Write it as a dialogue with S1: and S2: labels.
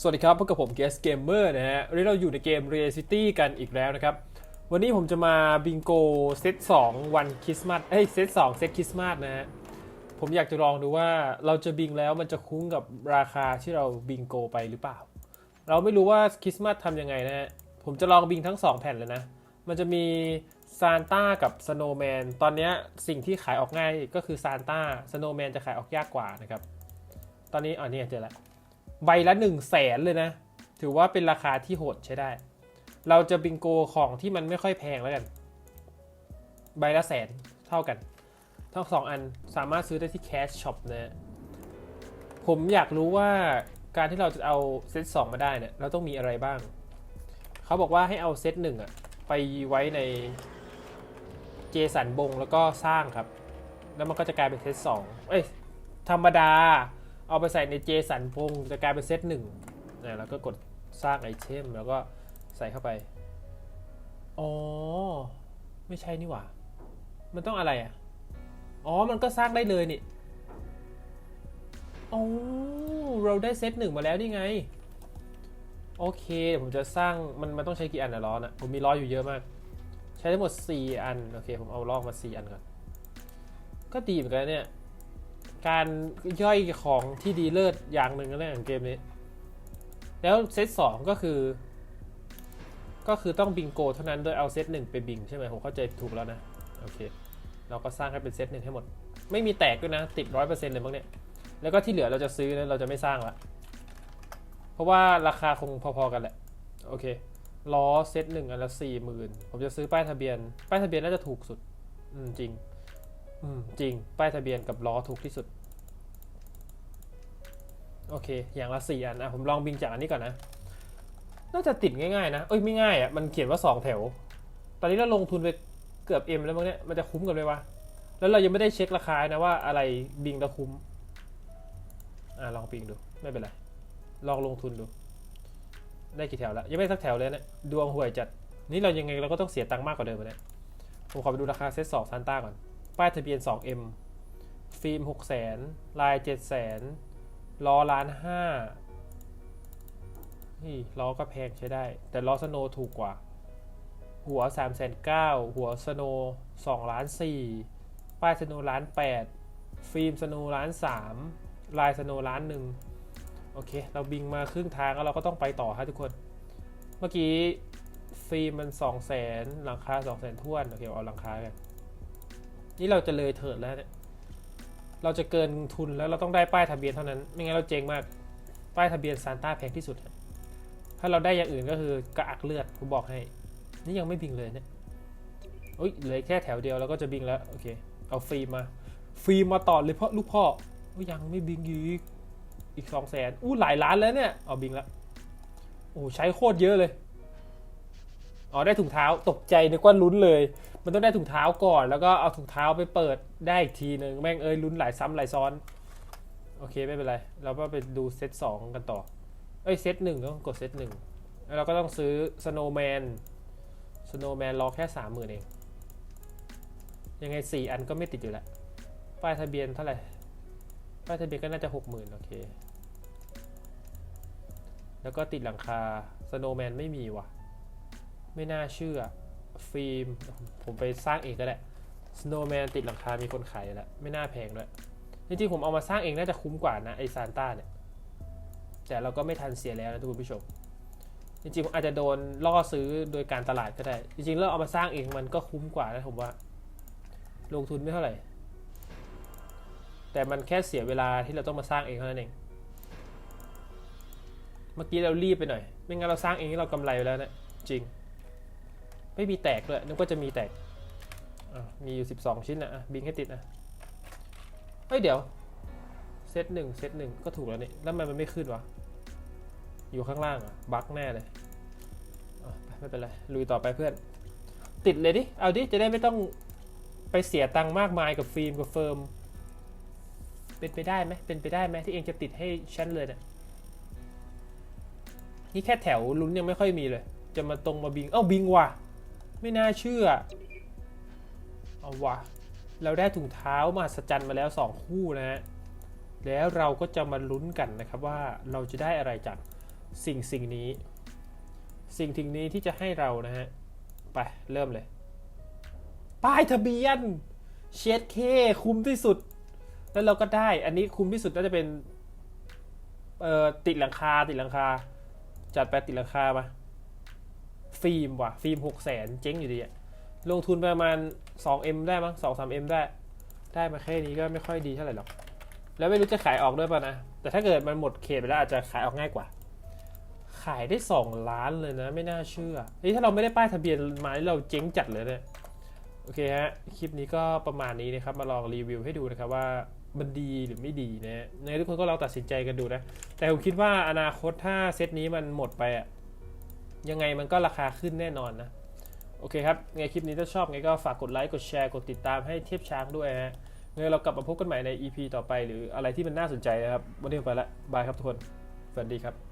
S1: สวัสดีครับพบกับผมเกสเกมเมอร์นะฮะวันนี้เราอยู่ในเกม Real City กันอีกแล้วนะครับ วันนี้ผมจะมาบิงโกเซต2วันคริสต์มาสเอ้ยเซต2เซตคริสต์มาสนะฮะผมอยากจะลองดูว่าเราจะบิงแล้วมันจะคุ้มกับราคาที่เราบิงโกไปหรือเปล่า เราไม่รู้ว่าคริสต์มาสทำยังไงนะฮะผมจะลองบิงทั้ง 2 แผ่นเลยนะ มันจะมีซานต้ากับสโนว์แมนตอนนี้สิ่งที่ขายออกง่ายก็คือซานต้าสโนว์แมนจะขายออกยากกว่านะครับตอนนี้อ๋อนี่ไงเจอแล้ว ใบละ1นึ่งแสนเลยนะ ถือว่าเป็นราคาที่โหดใช้ได้ เราจะบิงโกของที่มันไม่ค่อยแพงแล้วกัน ใบละแสนเท่ากัน ทั้งสองอันสามารถซื้อได้ที่ Cash Shop นะฮะผมอยากรู้ว่าการที่เราจะเอาเซต2มาได้เนี่ยเราต้องมีอะไรบ้าง เขาบอกว่าให้เอาเซตหนึ่งอะไปไว้ในเจสันบงแล้วก็สร้างครับ แล้วมันก็จะกลายเป็นเซตสองเอ้ยธรรมดา เอาไปใส่ในเจสันพงจะกลายเป็นเซตหนึ่งนะแล้วก็กดสร้างไอเทมแล้วก็ใส่เข้าไป อ๋อ ไม่ใช่นี่หว่า มันต้องอะไรอะ อ๋อ มันก็สร้างได้เลยนี่อ๋อเราได้เซตหนึ่งมาแล้วนี่ไง โอเค ผมจะสร้าง มันมันต้องใช้กี่อันนะล้อนะผมมีล้ออยู่เยอะมาก ใช้ทั้งหมด 4 อัน โอเค ผมเอาลอกมา 4 อันก่อน ก็ดีเหมือนกันเนี่ย การย่อยของที่ดีเลิศอย่างหนึ่งนะเนี่ยของเกมนี้ แล้วเซตสองก็คือ ก็คือต้องบิงโก เท่านั้นโดยเอาเซตหนึ่งไปบิงใช่ไหมผมเข้าใจถูกแล้วนะ โอเค เราก็สร้างให้เป็นเซตหนึ่งให้หมด ไม่มีแตกด้วยนะ ติดร้อยเปอร์เซ็นต์เลยมั้งเนี่ย แล้วก็ที่เหลือเราจะซื้อนะเราจะไม่สร้างละเพราะว่าราคาคงพอๆกันแหละ โอเคล้อเซตหนึ่งอันละสี่หมื่นผมจะซื้อป้ายทะเบียน ป้ายทะเบียนน่าจะถูกสุด อืมจริง จริง ป้ายทะเบียนกับล้อถูกที่สุด โอเค อย่างละสี่อันอะผมลองบิงจากอันนี้ก่อนนะ น่าจะติดง่ายๆนะ เอ้ยไม่ง่ายอะ มันเขียนว่า2แถว ตอนนี้เราลงทุนไปเกือบเอ็มแล้วมั้งเนี่ย มันจะคุ้มกันไหมวะ แล้วเรายังไม่ได้เช็คราคานะว่าอะไรบิงแล้วคุ้ม อะลองบิงดู ไม่เป็นไร ลองลงทุนดู ได้กี่แถวแล้ว ยังไม่สักแถวเลยเนะดวงห่วยจัด นี่เรายังไงเราก็ต้องเสียตังค์มากกว่าเดิมนะผมขอไปดูราคาเซตสองซานต้าก่อน ป้ายทะเบียน 2M ฟิล์ม6 0 0 0 0ลาย 7 0 0 0 0ล้อล้านห้านี่ล้อก็แพงใช้ได้ แต่ล้อสโนว์ถูกกว่า หัว 3 9 0 0 0หัวสโนว์2ล้าน4ป้ายสโนว์ล้าน8ฟิล์มสโนว์ล้าน3ลายสโนว์ล้านหนึ่งโอเค เราบิงมาครึ่งทางแล้วเราก็ต้องไปต่อครับทุกคน เมื่อกี้ฟิล์มมัน 2 0 0 0 0 0หลังคา 2 0 0 0 0 0ท้วน โอเค เอาหลังคากัน นี่เราจะเลยเถิดแล้วเนี่ยเราจะเกินทุนแล้วเราต้องได้ป้ายทะเบียนเท่านั้น ไม่งั้นเราเจ๊งมาก ป้ายทะเบียนซานต้าแพงที่สุด ถ้าเราได้อย่างอื่นก็คือกระอักเลือดผมบอกให้ นี่ยังไม่บิงเลยเนี่ยอุ้ยเหลือแค่แถวเดียวเราก็จะบิงแล้ว โอเค เอาฟิล์มาฟิล์มาต่อเลยเพราะลูกพ่ออยังไม่บิงอีก อีกสองแสนอู้หลายล้านแล้วเนี่ย เอาบิงแล้วโอ้ใช้โคตรเยอะเลย อ๋อได้ถุงเท้าตกใจนึกว่าลุ้นเลย มันต้องได้ถุงเท้าก่อน แล้วก็เอาถุงเท้าไปเปิดได้อีกทีหนึ่งแม่งเอ้ยลุ้นหลายซ้ำหลายซ้อน โอเคไม่เป็นไร เราก็ไปดูเซตสองกันต่อ เอ้ยเซตหนึ่งต้องกดเซตหนึ่งแล้วเราก็ต้องซื้อสโนว์แมนสโนว์แมนรอแค่สามหมื่นเอง ยังไงสี่อันก็ไม่ติดอยู่แล้ว ป้ายทะเบียนเท่าไหร่ ป้ายทะเบียนก็น่าจะหกหมื่นโอเค แล้วก็ติดหลังคาสโนว์แมนไม่มีว่ะ ไม่น่าเชื่อ ฟิล์ม ผมไปสร้างเองก็ได้ Snowman ติดหลังคา มีคนขายแล้ว ไม่น่าแพงด้วยจริงๆผมเอามาสร้างเองน่าจะคุ้มกว่านะ ไอซานต้าเนี่ย แต่เราก็ไม่ทันเสียแล้วนะทุกผู้ชม จริงๆผมอาจจะโดนล่อซื้อโดยการตลาดก็ได้ จริงๆแล้วเอามาสร้างเองมันก็คุ้มกว่านะผมว่า ลงทุนไม่เท่าไหร่ แต่มันแค่เสียเวลาที่เราต้องมาสร้างเองเท่านั้นเอง เมื่อกี้เรารีบไปหน่อย ไม่งั้นเราสร้างเองเรากำไรไปแล้วเนะจริง ไม่มีแตกเลยนึกว่าจะมีแตกมีอยู่ 12 ชิ้นนะบิงให้ติดนะเฮ้ยเดี๋ยวเซตหนึ่งเซตหนึ่งก็ถูกแล้วนี่แล้วทำไมมันไม่ขึ้นวะอยู่ข้างล่างอะบั๊กแน่เลยไม่เป็นไรลุยต่อไปเพื่อน ติดเลยดิเอาดิจะได้ไม่ต้องไปเสียตังค์มากมายกับฟิล์มกับเฟิร์มเป็นไปได้ไหมเป็นไปได้ไหมที่เองจะติดให้ฉันเลยเนี่ยนี่แค่แถวลุ้นยังไม่ค่อยมีเลย จะมาตรงมาบิงเอ้าบิงว่ะ ไม่น่าเชื่อ เอาวะ เราได้ถุงเท้ามาสจันมาแล้ว 2 คู่นะฮะ แล้วเราก็จะมาลุ้นกันนะครับว่าเราจะได้อะไรจากสิ่งสิ่งนี้ สิ่งทิ้งนี้ที่จะให้เรานะฮะ ไปเริ่มเลย ป้ายทะเบียนเชดเคคุ้มที่สุด แล้วเราก็ได้ อันนี้คุ้มที่สุดน่าจะเป็น เอ่อติดหลังคาติดหลังคา จัดไปติดหลังคามา ฟิล์มว่ะ ฟิล์มหกแสนเจ๊งอยู่ดีอะลงทุนประมาณ 2M ได้มั้ง2 3M ได้ ได้มาแค่นี้ก็ไม่ค่อยดีเท่าไหร่หรอก แล้วไม่รู้จะขายออกด้วยป่ะนะ แต่ถ้าเกิดมันหมดเขตไปแล้วอาจจะขายออกง่ายกว่า ขายได้ 2 ล้านเลยนะ ไม่น่าเชื่อ นี่ถ้าเราไม่ได้ป้ายทะเบียนมาเราเจ๊งจัดเลยเนี่ย โอเคฮะ คลิปนี้ก็ประมาณนี้นะครับ มาลองรีวิวให้ดูนะครับว่ามันดีหรือไม่ดีนะฮะยังไงทุกคนก็ลองตัดสินใจกันดูนะ แต่ผมคิดว่าอนาคตถ้าเซตนี้มันหมดไปอะ ยังไงมันก็ราคาขึ้นแน่นอนนะ โอเคครับ ไงคลิปนี้ถ้าชอบไงก็ฝากกดไลค์กดแชร์กดติดตามให้เทียบช้างด้วยฮะไงเรากลับมาพบกันใหม่ใน EP ต่อไป หรืออะไรที่มันน่าสนใจนะครับ วันนี้ผมไปละบายครับทุกคนสวัสดีครับ